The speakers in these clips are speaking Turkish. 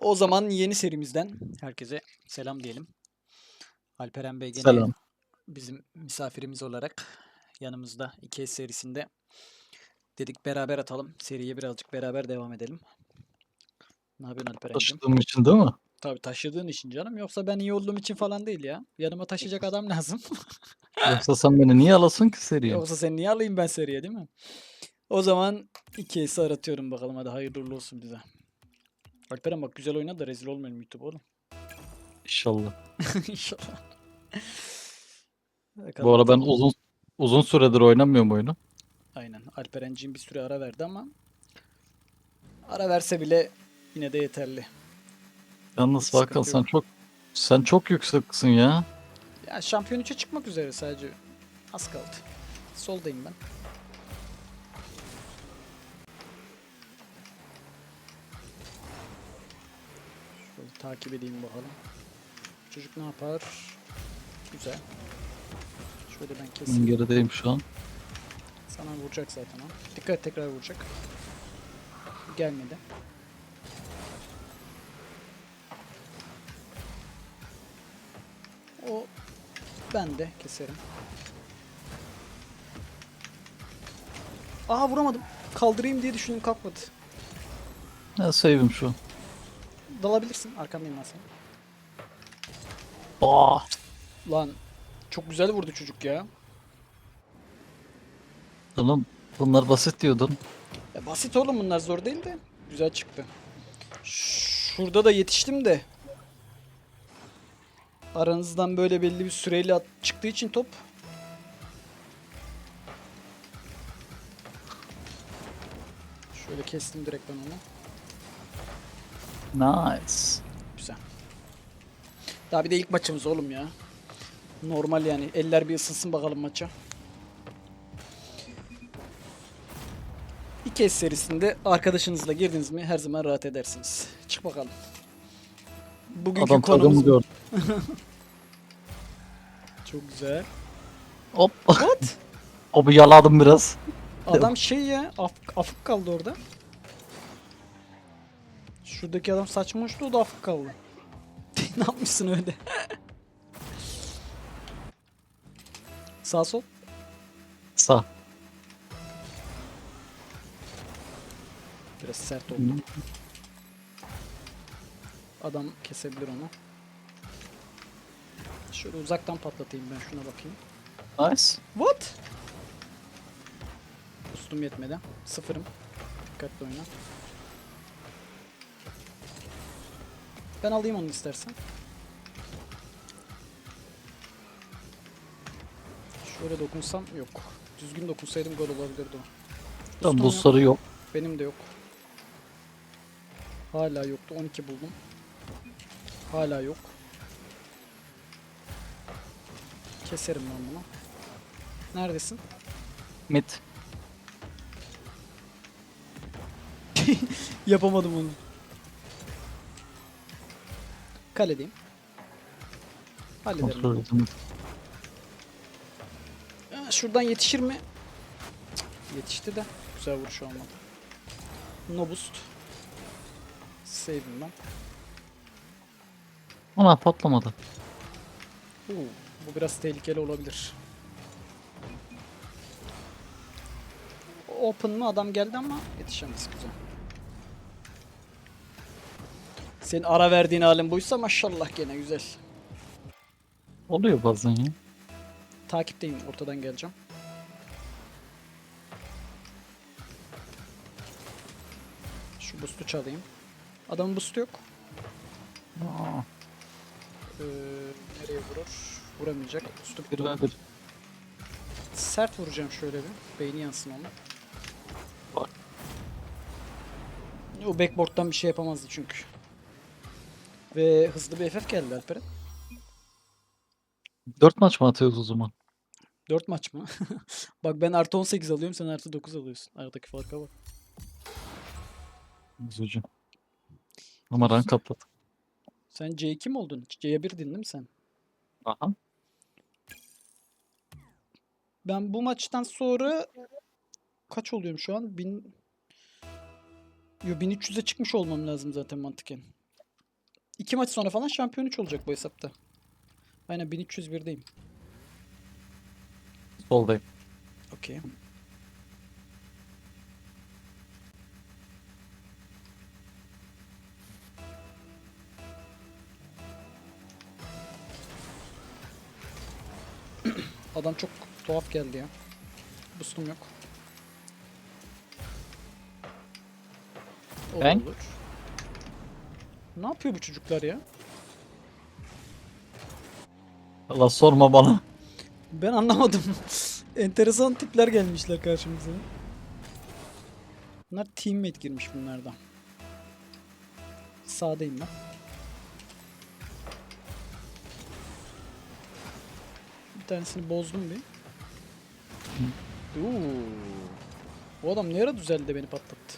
O zaman yeni serimizden herkese selam diyelim. Alperen Bey gene Selam. bizim misafirimiz olarak yanımızda 2S serisinde. Dedik beraber atalım. Seriye birazcık beraber devam edelim. Ne yapıyorsun Alperen'cim? Taşıdığım için değil mi? Tabii taşıdığın için canım. Yoksa ben iyi olduğum için falan değil ya. Yanıma taşıyacak adam lazım. Yoksa sen beni niye alasın ki seriye? Yoksa seni niye alayım ben seriye değil mi? O zaman 2S'i aratıyorum bakalım hadi hayırlı olsun bize. Alperen bak güzel oyna da rezil olmayalım YouTube oğlum. İnşallah. İnşallah. Bu ara ben uzun uzun süredir oynamıyorum oyunu. Aynen. Alperenciğim bir süre ara verdi ama ara verse bile yine de yeterli. Yalnız Sıkıntı Hakan sen yok. çok sen çok yükseksin ya. Ya şampiyon 3'e çıkmak üzere sadece. Az kaldı. Soldayım ben. Takip edeyim bakalım. Çocuk ne yapar? Güzel. Şöyle ben keseyim. gerideyim şu an. Sana vuracak zaten o. Dikkat et, tekrar vuracak. Gelmedi. O ben de keserim. Aa vuramadım. Kaldırayım diye düşündüm kalkmadı. Ne save'im şu an. Dalabilirsin. Arkandayım ben sana. Aa, Lan çok güzel vurdu çocuk ya. oğlum bunlar basit diyordun. Ya basit oğlum bunlar zor değil de. Güzel çıktı. Şurada da yetiştim de. Aranızdan böyle belli bir süreyle at- çıktığı için top. Şöyle kestim direkt ben onu. Nice. Güzel. Daha bir de ilk maçımız oğlum ya. Normal yani. Eller bir ısınsın bakalım maça. İki es serisinde arkadaşınızla girdiniz mi her zaman rahat edersiniz. Çık bakalım. Bugünkü Adam konumuz çok güzel. Hop. What? Abi yaladım biraz. Adam şey ya af, afık kaldı orada. Şuradaki adam saçma uçtu o da afık kaldı. ne yapmışsın öyle? Sağ sol. Sağ. Biraz sert oldu. Adam kesebilir onu. Şöyle uzaktan patlatayım ben şuna bakayım. Nice. What? Boostum yetmedi. Sıfırım. Dikkatli oyna. Ben alayım onu istersen. Şöyle dokunsam yok. Düzgün dokunsaydım gol olabilirdi o. Tam bu yok. sarı yok. Benim de yok. Hala yoktu. 12 buldum. Hala yok. Keserim ben bunu. Neredesin? Mid. Yapamadım onu. Kaledeyim. Hallederim. Kontrol edin. Aa, Şuradan yetişir mi? Cık, Yetişti de. Güzel vuruş olmadı. No boost. Save'im ben. Ona patlamadı. Oo, bu biraz tehlikeli olabilir. Open mı adam geldi ama yetişemez güzel. Senin ara verdiğin halin buysa maşallah gene güzel. Oluyor bazen ya. Takipteyim ortadan geleceğim. Şu boost'u çalayım. Adamın boost'u yok. Aa, Ee, nereye vurur? Vuramayacak. Boost'u bir bitti. ve bir. Sert vuracağım şöyle bir. Beyni yansın onu. Bak. O backboard'dan bir şey yapamazdı çünkü. Ve hızlı bir FF geldi Alperen. Dört maç mı atıyoruz o zaman? 4 maç mı? bak ben artı 18 alıyorum sen artı 9 alıyorsun. Aradaki farka bak. Üzücü. Ama rank atladı. Sen C2 mi oldun? C1'din değil mi sen? Aha. Ben bu maçtan sonra kaç oluyorum şu an? 1000 Yo 1300'e çıkmış olmam lazım zaten mantıken. İki maç sonra falan şampiyon 3 olacak bu hesapta. Aynen 1301'deyim. Soldayım. Okey. Adam çok tuhaf geldi ya. Boostum yok. O Ben? olur. Ne yapıyor bu çocuklar ya? Allah sorma bana. Ben anlamadım. Enteresan tipler gelmişler karşımıza. Bunlar teammate girmiş bunlardan. Sağdayım ben. Bir tanesini bozdum bir. Oo. O adam ne ara düzeldi beni patlattı.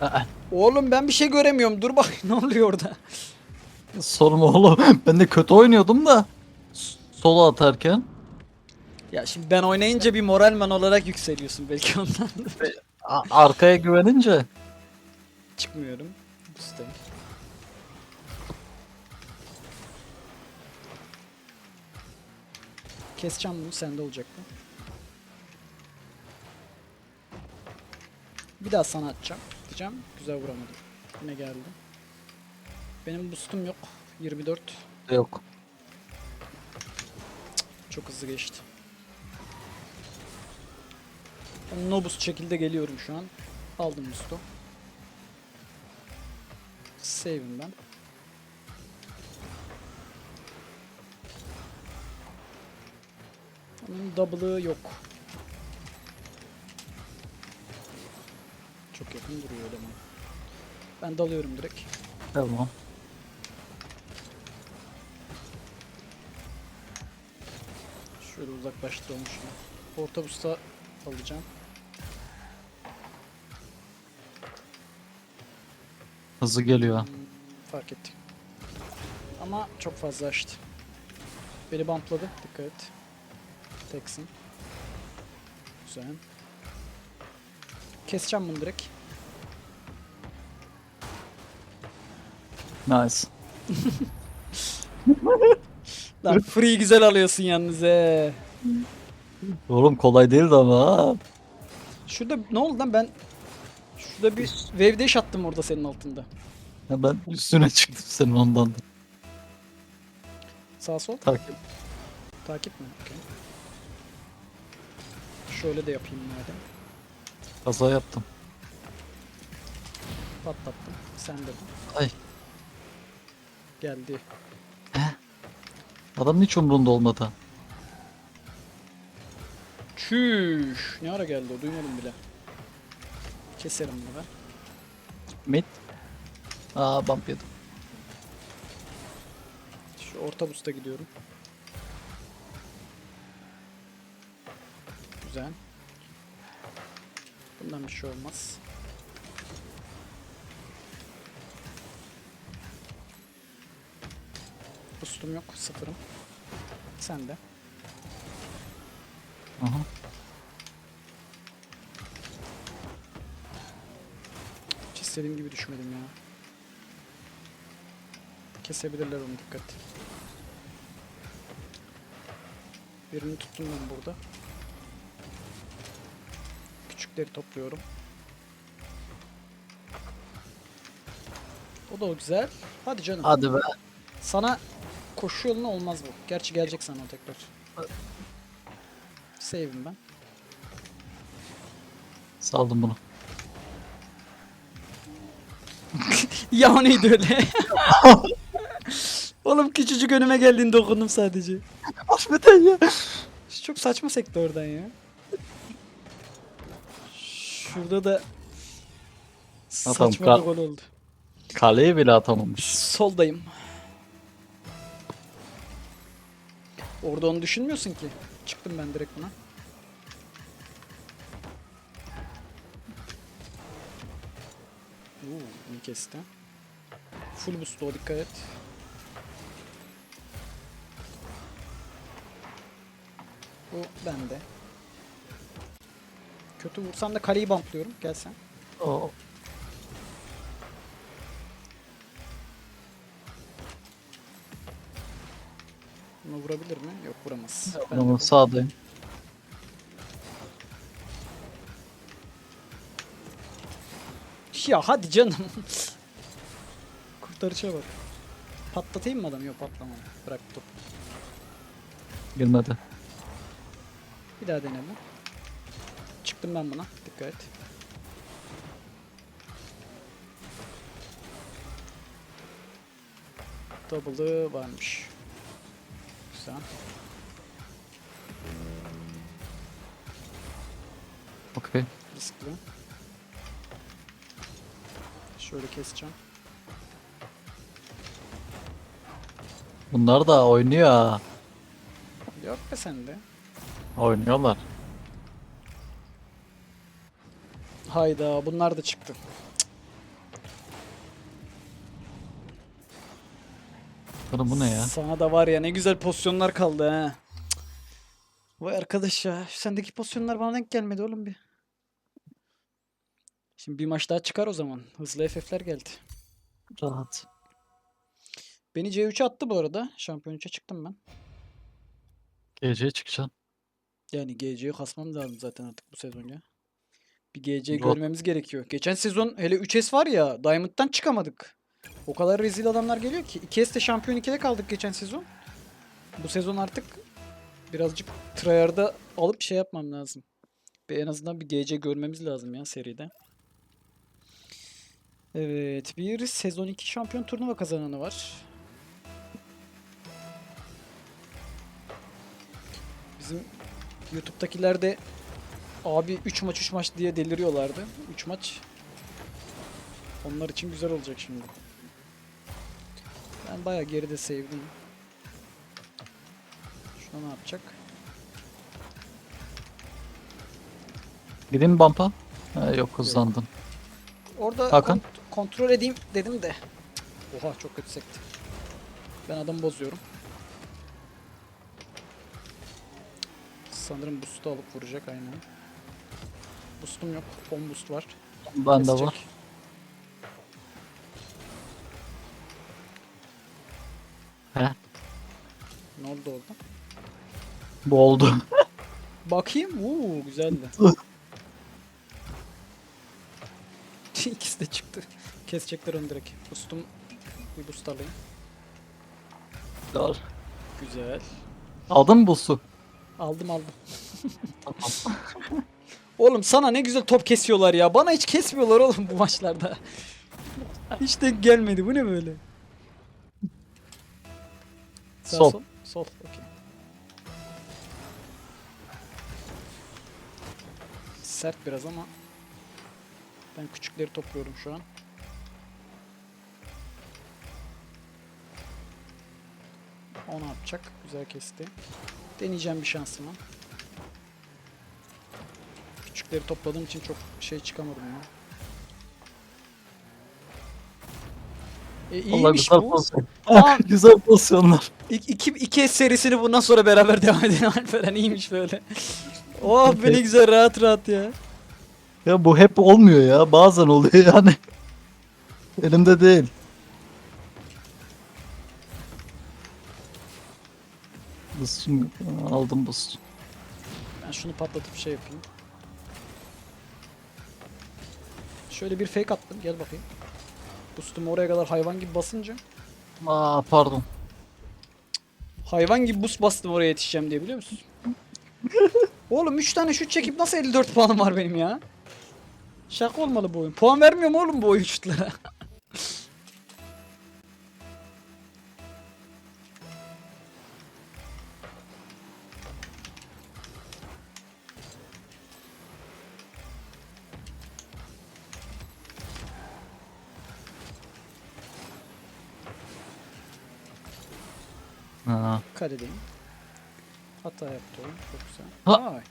Aa, Oğlum ben bir şey göremiyorum. Dur bak ne oluyor orada. sorma oğlum. Ben de kötü oynuyordum da. S- Sola atarken. Ya şimdi ben oynayınca bir moralman olarak yükseliyorsun belki ondan. arkaya güvenince. Çıkmıyorum. Boost'tayım. Keseceğim bunu sende olacak bu. Bir daha sana atacağım. Diyeceğim. Güzel vuramadım. Yine geldi. Benim boost'um yok. 24. Yok. Çok hızlı geçti. Ben no boost şekilde geliyorum şu an. Aldım boost'u. Save'im ben. Onun double'ı yok. Yakın duruyor eleman. Ben dalıyorum direkt. Tamam. Şöyle uzaklaştıralım şunu. Orta busta alacağım. Hızlı geliyor. Hmm, fark ettim. Ama çok fazla açtı. Beni bumpladı. Dikkat et. Teksin. Güzel. Keseceğim bunu direkt. Nice. Lan free güzel alıyorsun yalnız he. Oğlum kolay değildi ama ha. Şurada ne oldu lan ben Şurada bir wave dash attım orada senin altında. Ya ben üstüne çıktım senin ondan. da. Sağ sol Takip. takip mi? Okey. Şöyle de yapayım madem. Kaza yaptım. Patlattım. Sen de. Ay. Geldi. Adamın hiç umrunda olmadı. Çüş. Ne ara geldi o duymadım bile. Keserim bunu ben. Mid. Aa bump yedim. Şu orta busta gidiyorum. Güzel. Bundan bir şey olmaz. Boostum yok. Sıfırım. Sen de. Aha. Hiç istediğim gibi düşmedim ya. Kesebilirler onu dikkat. Birini tuttum ben burada. Küçükleri topluyorum. O da o güzel. Hadi canım. Hadi be. Sana koşu yoluna olmaz bu. Gerçi gelecek sana tekrar. Save'im ben. Saldım bunu. ya o neydi öyle? Oğlum küçücük önüme geldiğinde dokundum sadece. Affedin ya. Çok saçma sekti oradan ya. Şurada da saçma bir gol oldu. Kaleyi bile atamamış. Soldayım. Orada onu düşünmüyorsun ki. Çıktım ben direkt buna. Oo, iyi kesti. Full boost o dikkat et. Bu bende. Kötü vursam da kaleyi bumplıyorum. Gel sen. vurabilir mi? Yok vuramaz. Ben Ama bu- sağdayım. Ya hadi canım. Kurtarışa bak. Patlatayım mı adamı? Yok patlamadı. Bırak top. Girmedi. Bir daha deneme. Çıktım ben buna. Dikkat et. Double'ı varmış. Güzel. Okey. Riskli. Şöyle keseceğim. Bunlar da oynuyor ha. Yok be sende. Oynuyorlar. Hayda bunlar da çıktı. Oğlum bu ne ya? Sana da var ya ne güzel pozisyonlar kaldı ha. Cık. Vay arkadaş ya. Şu sendeki pozisyonlar bana denk gelmedi oğlum bir. Şimdi bir maç daha çıkar o zaman. Hızlı FF'ler geldi. Rahat. Beni C3'e attı bu arada. Şampiyon 3'e çıktım ben. Geceye çıkacaksın. Yani GC'yi kasmam lazım zaten artık bu sezon ya. Bir GC Yok. görmemiz gerekiyor. Geçen sezon hele 3S var ya Diamond'dan çıkamadık. O kadar rezil adamlar geliyor ki. 2S'te şampiyon 2'de kaldık geçen sezon. Bu sezon artık birazcık tryhard'a alıp şey yapmam lazım. Bir en azından bir GC görmemiz lazım ya seride. Evet, bir sezon 2 şampiyon turnuva kazananı var. Bizim YouTube'dakiler de abi 3 maç 3 maç diye deliriyorlardı. 3 maç. Onlar için güzel olacak şimdi. Ben bayağı geride sevdim. Şuna ne yapacak? Mi bumpa? Ha, yok hızlandın. Orada Hakan? kont- kontrol edeyim dedim de. Oha çok kötü sekti. Ben adamı bozuyorum. Sanırım boost'u alıp vuracak aynen. Boost'um yok. 10 boost var. Ben de Kesecek. Ne oldu orada? Bu oldu. Bakayım. Uuu güzeldi. İkisi de çıktı. Kesecekler onu direkt. Boost'um bir boost alayım. Al. Güzel. Aldın mı bu su? Aldım aldım. Tamam. Oğlum sana ne güzel top kesiyorlar ya. Bana hiç kesmiyorlar oğlum bu maçlarda. Hiç denk gelmedi. Bu ne böyle? Sağ, Sol. Sol. Sol. Okey. Sert biraz ama ben küçükleri topluyorum şu an. O ne yapacak? Güzel kesti. Deneyeceğim bir şansımı. Küçükleri topladığım için çok şey çıkamadım ya. E, iyiymiş güzel bu. pozisyon. Aa, güzel pozisyonlar. İki, iki, iki serisini bundan sonra beraber devam edelim Alperen iyiymiş böyle. Oh be ne güzel rahat rahat ya. Ya bu hep olmuyor ya. Bazen oluyor yani. Elimde değil. Boost aldım boost. Ben şunu patlatıp şey yapayım. Şöyle bir fake attım gel bakayım. Boost'umu oraya kadar hayvan gibi basınca. Aa pardon. Hayvan gibi boost bastım oraya yetişeceğim diye biliyor musun? oğlum 3 tane şut çekip nasıl 54 puanım var benim ya? Şaka olmalı bu oyun. Puan vermiyor mu oğlum bu oyun şutlara? Ha. Kaledeyim. Hata yaptı oyun. Çok güzel. Ha. Vay.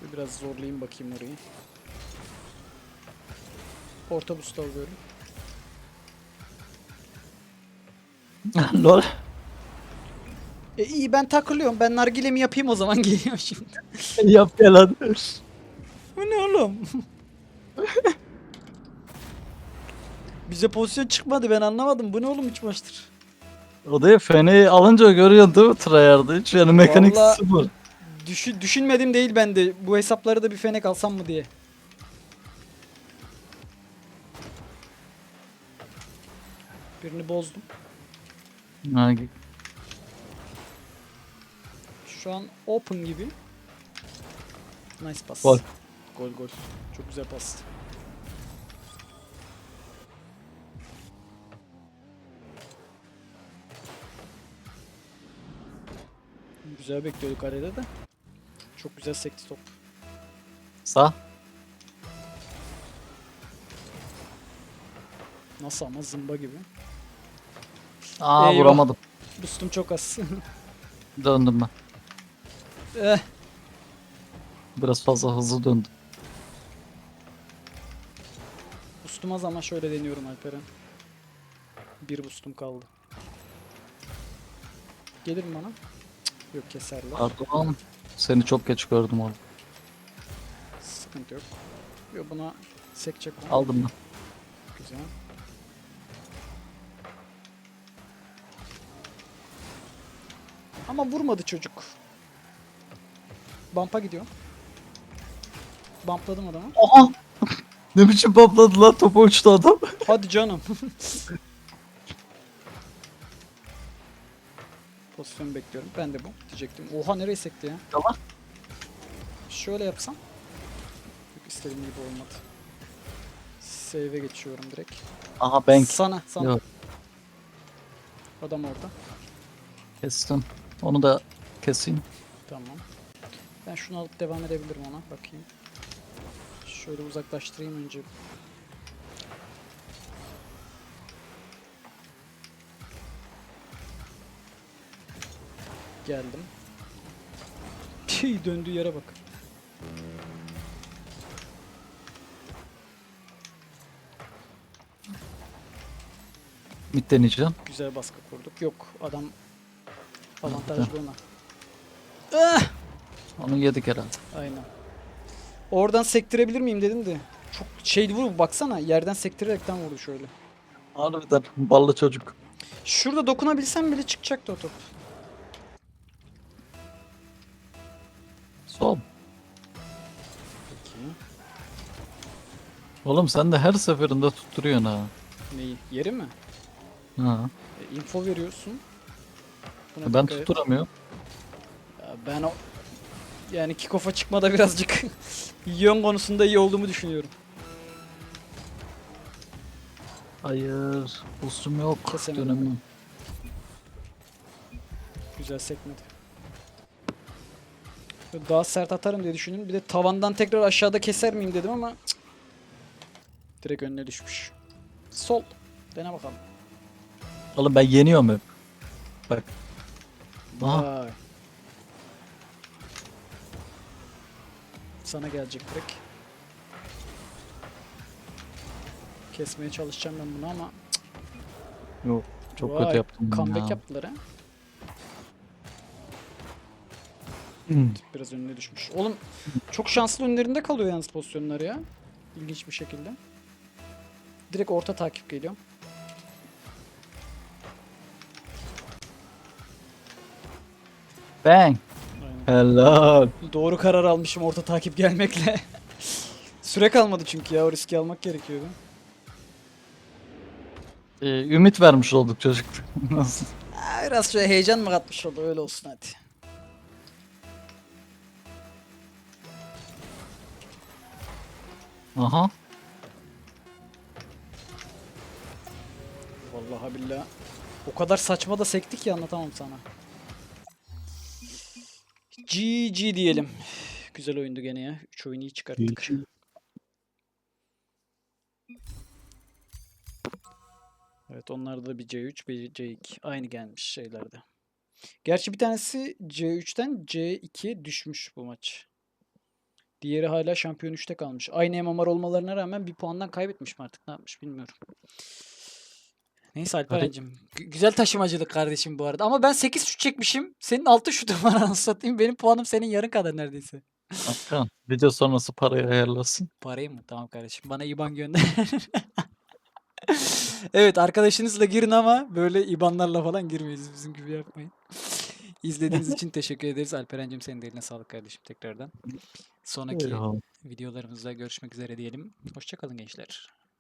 Şöyle biraz zorlayayım bakayım orayı. Orta boost alıyorum. Lol. E iyi ben takılıyorum. Ben nargilemi yapayım o zaman geliyorum şimdi. Yap hadi. Bu ne oğlum? Bize pozisyon çıkmadı ben anlamadım. Bu ne oğlum 3 maçtır. O da feneyi alınca görüyorsun değil mi tryhard'ı hiç yani mekanik Vallahi- sıfır. Düşü, düşünmedim değil ben de. Bu hesapları da bir fenek alsam mı diye. Birini bozdum. Ha, Şu an open gibi. Nice pas. Gol. Gol gol. Çok güzel pas. Güzel bekliyorduk arada da. Çok güzel sekti top. Sağ. Nasıl ama zımba gibi. Aa Eyvah. vuramadım. Boostum çok az. Döndüm ben. eh, Biraz fazla hızlı döndüm. boostum az ama şöyle deniyorum Alperen. Bir boostum kaldı. Gelir mi bana? Yok keserler. Pardon. Seni çok geç gördüm orada. Sıkıntı yok. Yok buna sekecek onu. Aldım ben. Güzel. Ama vurmadı çocuk. Bumpa gidiyor. Bumpladım adamı. Oha! ne biçim papladı lan topa uçtu adam. Hadi canım. Pozisyon bekliyorum. Ben de bu diyecektim. Oha nereye sekti ya? Tamam. Şöyle yapsam. Yok istediğim gibi olmadı. Save'e geçiyorum direkt. Aha bank. Sana, sana. Yok. Adam orada. Kestim. Onu da keseyim. Tamam. Ben şunu alıp devam edebilirim ona. Bakayım. Şöyle uzaklaştırayım önce. Geldim. Tüy döndüğü yere bak. Mid deneyeceğim. Güzel baskı kurduk. Yok adam avantajlı ona. Ah! Onu yedik herhalde. Aynen. Oradan sektirebilir miyim dedim de. Çok şeydi vur baksana yerden sektirerekten vurdu şöyle. Harbiden ballı çocuk. Şurada dokunabilsem bile çıkacaktı o top. Oğlum sen de her seferinde tutturuyorsun ha. Neyi? Yeri mi? Ha. E, info veriyorsun. Buna Ben dikkat et. tutturamıyorum. Ya ben o yani kickoff'a çıkmada birazcık yön konusunda iyi olduğumu düşünüyorum. Hayır. Boostum yok. Kesemedim. Dönemem. Güzel sekmedi. Böyle Daha sert atarım diye düşündüm. Bir de tavandan tekrar aşağıda keser miyim dedim ama. Direkt önüne düşmüş. Sol. Dene bakalım. Oğlum ben yeniyorum hep. Bak. Aha. Vay. Sana gelecek direkt. Kesmeye çalışacağım ben bunu ama Yok. Çok Vay, kötü yaptım comeback ya. yaptılar ha. Hmm. Biraz önüne düşmüş. Oğlum çok şanslı önlerinde kalıyor yalnız pozisyonları ya. İlginç bir şekilde. Direkt orta takip geliyor. Bang. Helal. Doğru karar almışım orta takip gelmekle. Süre kalmadı çünkü ya o riski almak gerekiyordu. Ee, ümit vermiş olduk çocuk. Nasıl? Biraz şöyle heyecan mı katmış oldu öyle olsun hadi. Aha. Vallahi billahi. O kadar saçma da sektik ki anlatamam sana. GG diyelim. Güzel oyundu gene ya. 3 oyunu iyi çıkarttık. Evet onlarda da bir C3 bir C2 aynı gelmiş şeylerde. Gerçi bir tanesi C3'ten C2'ye düşmüş bu maç. Diğeri hala şampiyon 3'te kalmış. Aynı MMR olmalarına rağmen bir puandan kaybetmiş mi artık ne yapmış bilmiyorum. Neyse Alperen'cim. gü- Güzel taşımacılık kardeşim bu arada. Ama ben 8 şut çekmişim. Senin 6 şutun var anasını satayım. Benim puanım senin yarın kadar neredeyse. Hakan video sonrası parayı ayarlasın. Parayı mı? Tamam kardeşim. Bana IBAN gönder. Evet arkadaşınızla girin ama böyle IBAN'larla falan girmeyiz. Bizim gibi yapmayın. İzlediğiniz için teşekkür ederiz. Alperen'cim senin de eline sağlık kardeşim tekrardan. Sonraki videolarımızda görüşmek üzere diyelim. Hoşçakalın gençler.